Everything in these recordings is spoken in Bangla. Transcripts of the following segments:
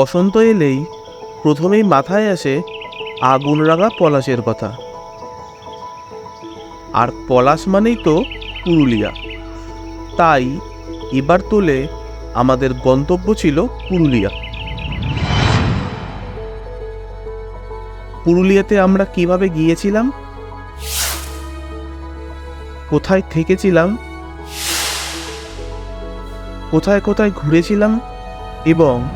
বসন্ত এলেই প্রথমেই মাথায় আসে আগুন রাঙা পলাশের কথা। আর পলাশ মানেই তো পুরুলিয়া। তাই এবার তোলে আমাদের গন্তব্য ছিল পুরুলিয়া। পুরুলিয়াতে আমরা কীভাবে গিয়েছিলাম? কোথায় থেকেছিলাম? কোথায় কোথায় ঘুরেছিলাম? এবং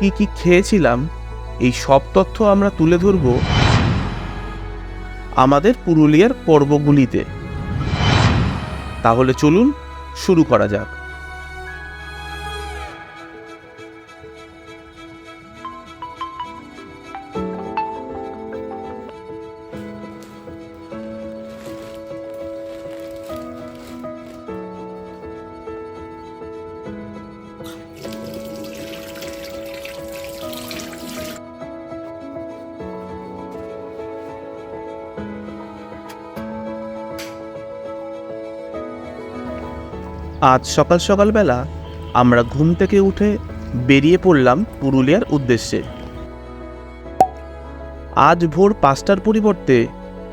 কি কি খেয়েছিলাম? এই সব তথ্য আমরা তুলে ধরব আমাদের পুরুলিয়ার পর্বগুলিতে। তাহলে চলুন শুরু করা যাক। আজ সকাল সকালবেলা আমরা ঘুম থেকে উঠে বেরিয়ে পড়লাম পুরুলিয়ার উদ্দেশ্যে। আজ ভোর পাঁচটার পরিবর্তে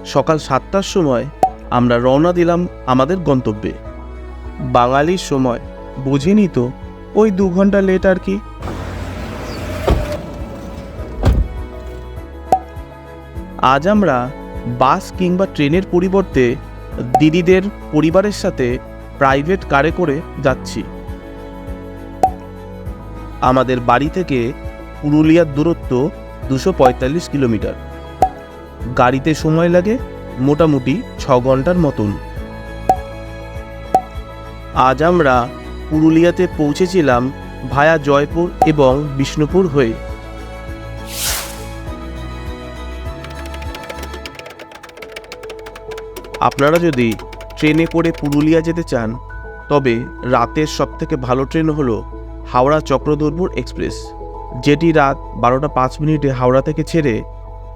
সকাল সাতটার সময় আমরা রওনা দিলাম আমাদের গন্তব্যে। বাঙালির সময় বুঝিনি তো, ওই দু ঘণ্টা লেট আর কি? আজ আমরা বাস কিংবা ট্রেনের পরিবর্তে দিদিদের পরিবারের সাথে প্রাইভেট কারে করে যাচ্ছি। আমাদের বাড়ি থেকে পুরুলিয়ার দূরত্ব দুশো পঁয়তাল্লিশ কিলোমিটার। গাড়িতে সময় লাগে মোটামুটি ছ ঘণ্টার মতন। আজ আমরা পুরুলিয়াতে পৌঁছেছিলাম ভায়া জয়পুর এবং বিষ্ণুপুর হয়ে। আপনারা যদি ট্রেনে করে পুরুলিয়া যেতে চান, তবে রাতের সবথেকে ভালো ট্রেন হলো হাওড়া চক্রধরপুর এক্সপ্রেস, যেটি রাত বারোটা পাঁচ মিনিটে হাওড়া থেকে ছেড়ে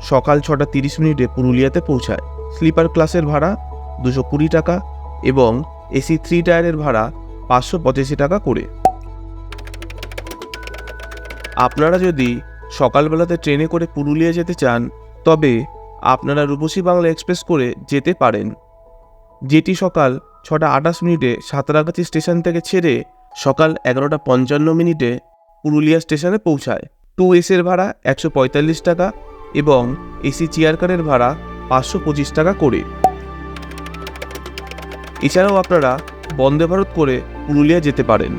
সকাল ছটা তিরিশ মিনিটে পুরুলিয়াতে পৌঁছায়। স্লিপার ক্লাসের ভাড়া দুশো কুড়ি টাকা এবং এসি থ্রি টায়ারের ভাড়া পাঁচশো পঁচাশি টাকা করে। আপনারা যদি সকালবেলাতে ট্রেনে করে পুরুলিয়া যেতে চান, তবে আপনারা রূপসী বাংলা এক্সপ্রেস করে যেতে পারেন। যেটি সকাল ছটা আঠাশ মিনিটে সাঁতরাগাছি স্টেশন থেকে ছেড়ে সকাল এগারোটা পঞ্চান্ন মিনিটে পুরুলিয়া স্টেশনে পৌঁছায়। টু এসের ভাড়া একশো পঁয়তাল্লিশ টাকা এবং এসি চেয়ার কারের ভাড়া পাঁচশো পঁচিশ টাকা করে। এছাড়াও আপনারা বন্দে ভারত করে পুরুলিয়া যেতে পারেন।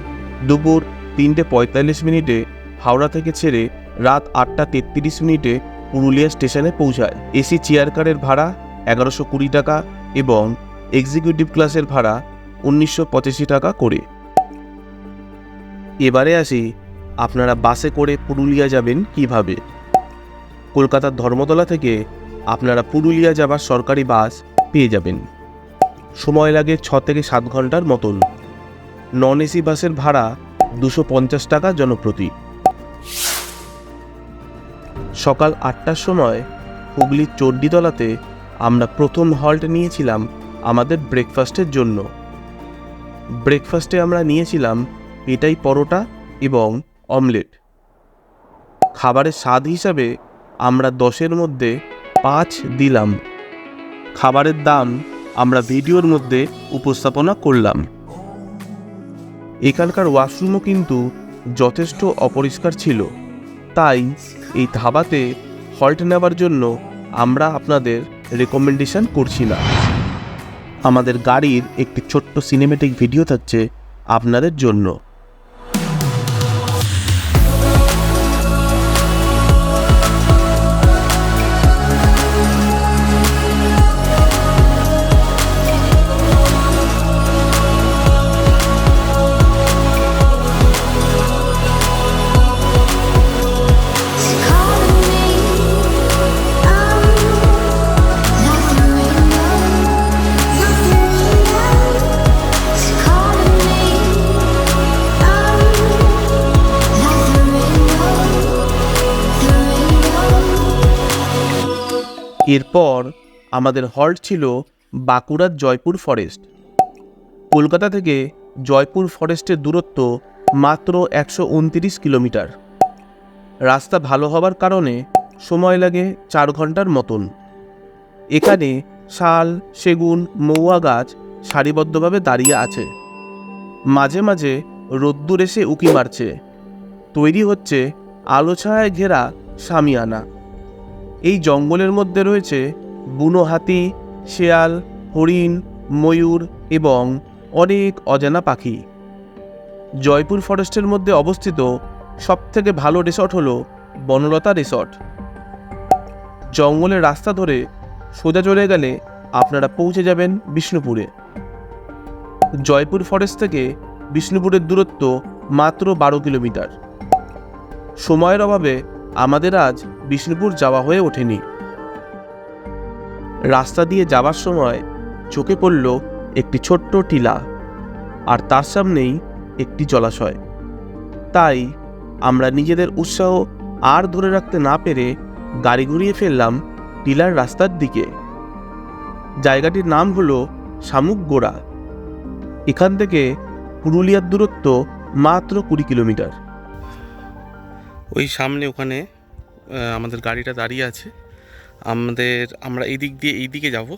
দুপুর তিনটে পঁয়তাল্লিশ মিনিটে হাওড়া থেকে ছেড়ে রাত আটটা তেত্রিশ মিনিটে পুরুলিয়া স্টেশনে পৌঁছায়। এসি চেয়ার কারের ভাড়া এগারোশো কুড়ি টাকা এবং এক্সিকিউটিভ ক্লাসের ভাড়া উনিশশো পঁচাশি টাকা করে। এবারে আসি, আপনারা বাসে করে পুরুলিয়া যাবেন কীভাবে? কলকাতার ধর্মতলা থেকে আপনারা পুরুলিয়া যাবার সরকারি বাস পেয়ে যাবেন। সময় লাগে ছ থেকে সাত ঘণ্টার মতন। নন এসি বাসের ভাড়া দুশো পঞ্চাশ টাকা জনপ্রতি। সকাল আটটার সময় হুগলির চণ্ডীতলাতে আমরা প্রথম হল্ট নিয়েছিলাম আমাদের ব্রেকফাস্টের জন্য। ব্রেকফাস্টে আমরা নিয়েছিলাম পেটাই পরোটা এবং অমলেট খাবারের স্বাদ হিসাবে আমরা দশের মধ্যে পাঁচ দিলাম। খাবারের দাম আমরা ভিডিওর মধ্যে উপস্থাপনা করলাম। এখানকার ওয়াশরুমও কিন্তু যথেষ্ট অপরিষ্কার ছিল। তাই এই ধাবাতে হল্ট নেওয়ার জন্য আমরা আপনাদের রেকমেন্ডেশন করছি না। আমাদের গাড়ির একটি ছোট্ট সিনেমেটিক ভিডিও থাকছে আপনাদের জন্য। এরপর আমাদের হল্ট ছিল বাঁকুড়ার জয়পুর ফরেস্ট। কলকাতা থেকে জয়পুর ফরেস্টের দূরত্ব মাত্র একশো উনতিরিশ কিলোমিটার। রাস্তা ভালো হবার কারণে সময় লাগে চার ঘণ্টার মতন। এখানে শাল, সেগুন, মৌয়া গাছ সারিবদ্ধভাবে দাঁড়িয়ে আছে। মাঝে মাঝে রোদ্দুর এসে উকি মারছে। তৈরি হচ্ছে আলো ছায়ায় ঘেরা সামিয়ানা। এই জঙ্গলের মধ্যে রয়েছে বুনো হাতি, শেয়াল, হরিণ, ময়ূর এবং অনেক অজানা পাখি। জয়পুর ফরেস্টের মধ্যে অবস্থিত সবথেকে ভালো রিসর্ট হলো বনলতা রিসর্ট। জঙ্গলের রাস্তা ধরে সোজা চলে গেলে আপনারা পৌঁছে যাবেন বিষ্ণুপুরে। জয়পুর ফরেস্ট থেকে বিষ্ণুপুরের দূরত্ব মাত্র বারো কিলোমিটার। সময়ের অভাবে আমাদের আজ বিষ্ণুপুর যাওয়া হয়ে ওঠেনি। রাস্তা দিয়ে যাবার সময় চোখে পড়ল একটি ছোট্ট টিলা আর তার সামনেই একটি জলাশয়। তাই আমরা নিজেদের উৎসাহ আর ধরে রাখতে না পেরে গাড়ি ঘুরিয়ে ফেললাম টিলার রাস্তার দিকে। জায়গাটির নাম হলো শামুক গোড়া। এখান থেকে পুরুলিয়ার দূরত্ব মাত্র কুড়ি কিলোমিটার। ওই সামনে ওখানে আমাদের গাড়িটা দাঁড়িয়ে আছে। আমাদের, আমরা এই দিক দিয়ে এই দিকে যাব।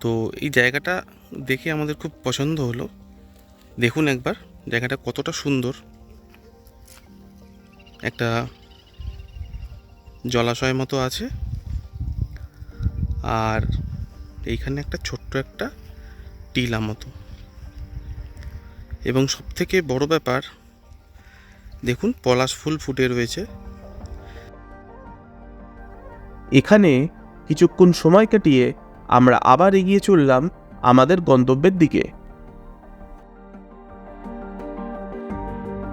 তো এই জায়গাটা দেখে আমাদের খুব পছন্দ হলো। দেখুন একবার, জায়গাটা কতটা সুন্দর। একটা জলাশয় মতো আছে। আর এইখানে একটা ছোট্ট একটা টিলা মতো। এবং সবথেকে বড় ব্যাপার, দেখুন পলাশ ফুল ফুটে রয়েছে। এখানে কিছুক্ষণ সময় কাটিয়ে আমরা আবার এগিয়ে চললাম আমাদের গন্তব্যের দিকে।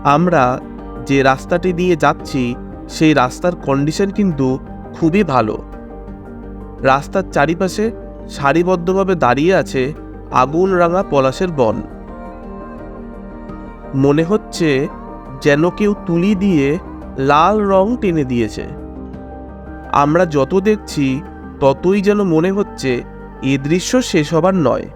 আমরা যে রাস্তাটি দিয়ে যাচ্ছি, সেই রাস্তার কন্ডিশন কিন্তু খুবই ভালো। রাস্তার চারিপাশে সারিবদ্ধভাবে দাঁড়িয়ে আছে আগুন রাঙা পলাশের বন। মনে হচ্ছে যেন কেউ তুলি দিয়ে লাল রং টেনে দিয়েছে। আমরা যত দেখছি, ততই যেন মনে হচ্ছে এ দৃশ্য শেষ হবার নয়।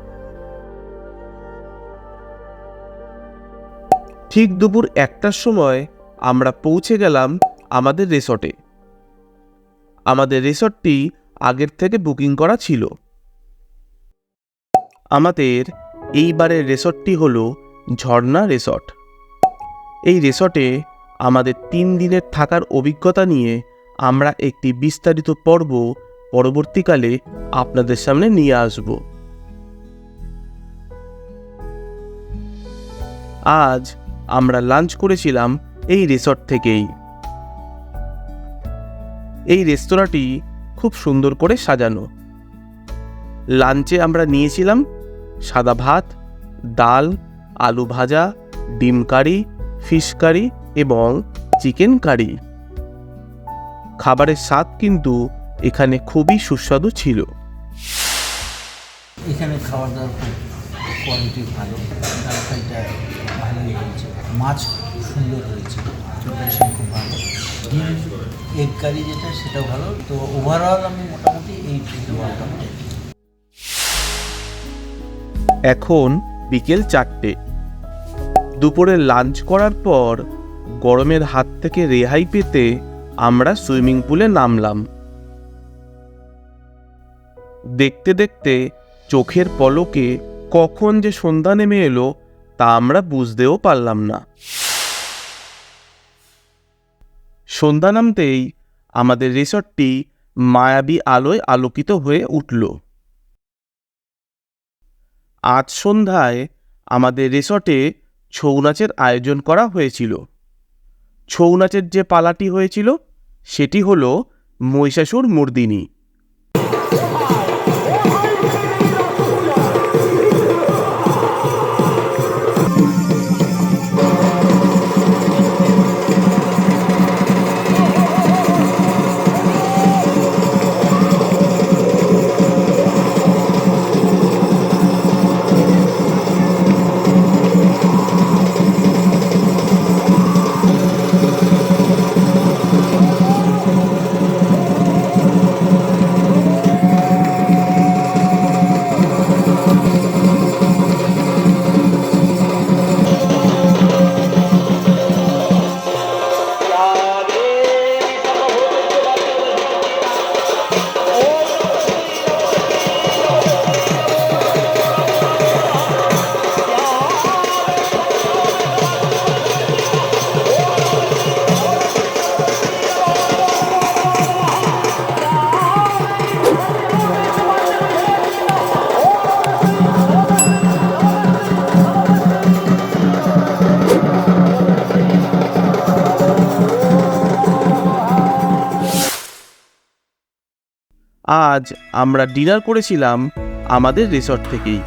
ঠিক দুপুর একটার সময় আমরা পৌঁছে গেলাম আমাদের রিসর্টে। আমাদের রিসর্টটি আগের থেকে বুকিং করা ছিল। আমাদের এইবারের রিসর্টটি হল ঝর্ণা রিসর্ট। এই রিসর্টে আমাদের তিন দিনের থাকার অভিজ্ঞতা নিয়ে আমরা একটি বিস্তারিত পর্ব পরবর্তীকালে আপনাদের সামনে নিয়ে আসব। আজ আমরা লাঞ্চ করেছিলাম এই রিসর্ট থেকেই। এই রেস্তোরাঁটি খুব সুন্দর করে সাজানো। লাঞ্চে আমরা নিয়েছিলাম সাদা ভাত, ডাল, আলু ভাজা, ডিম কারি, ফিশ কারি এবং চিকেন কারি। খাবারের স্বাদ কিন্তু এখানে খুবই সুস্বাদু ছিল। এখানে কোয়ালিটি ভালো। তরকারিটা ভালোই হয়েছে। মাছ সুন্দর হয়েছে। প্রিপারেশন খুব ভালো। ডিম এগ কারি যেটা সেটাও ভালো। তো ওভারঅল আমি মোটামুটি এই এখন বিকেল চারটে। দুপুরে লাঞ্চ করার পর গরমের হাত থেকে রেহাই পেতে আমরা সুইমিং পুলে নামলাম। দেখতে দেখতে চোখের পলকে কখন যে সন্ধ্যা নেমে এলো, তা আমরা বুঝতেও পারলাম না। সন্ধ্যা নামতেই আমাদের রিসর্টটি মায়াবী আলোয় আলোকিত হয়ে উঠল। আজ সন্ধ্যায় আমাদের রিসর্টে ছৌ নাচের আয়োজন করা হয়েছিল। ছৌ নাচের যে পালাটি হয়েছিল সেটি হল মহিষাসুর মর্দিনী। আজ আমরা ডিনার করেছিলাম আমাদের রিসর্ট থেকেই।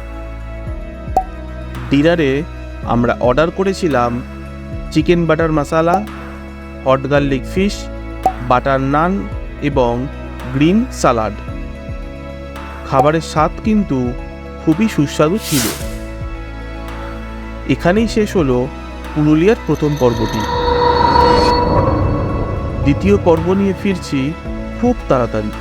ডিনারে আমরা অর্ডার করেছিলাম chicken butter masala, hot garlic fish, butter naan এবং গ্রিন সালাড। খাবারের স্বাদ কিন্তু খুবই সুস্বাদু ছিল। এখানেই শেষ হলো পুরুলিয়ার প্রথম পর্বটি। দ্বিতীয় পর্ব নিয়ে ফিরছি খুব তাড়াতাড়ি।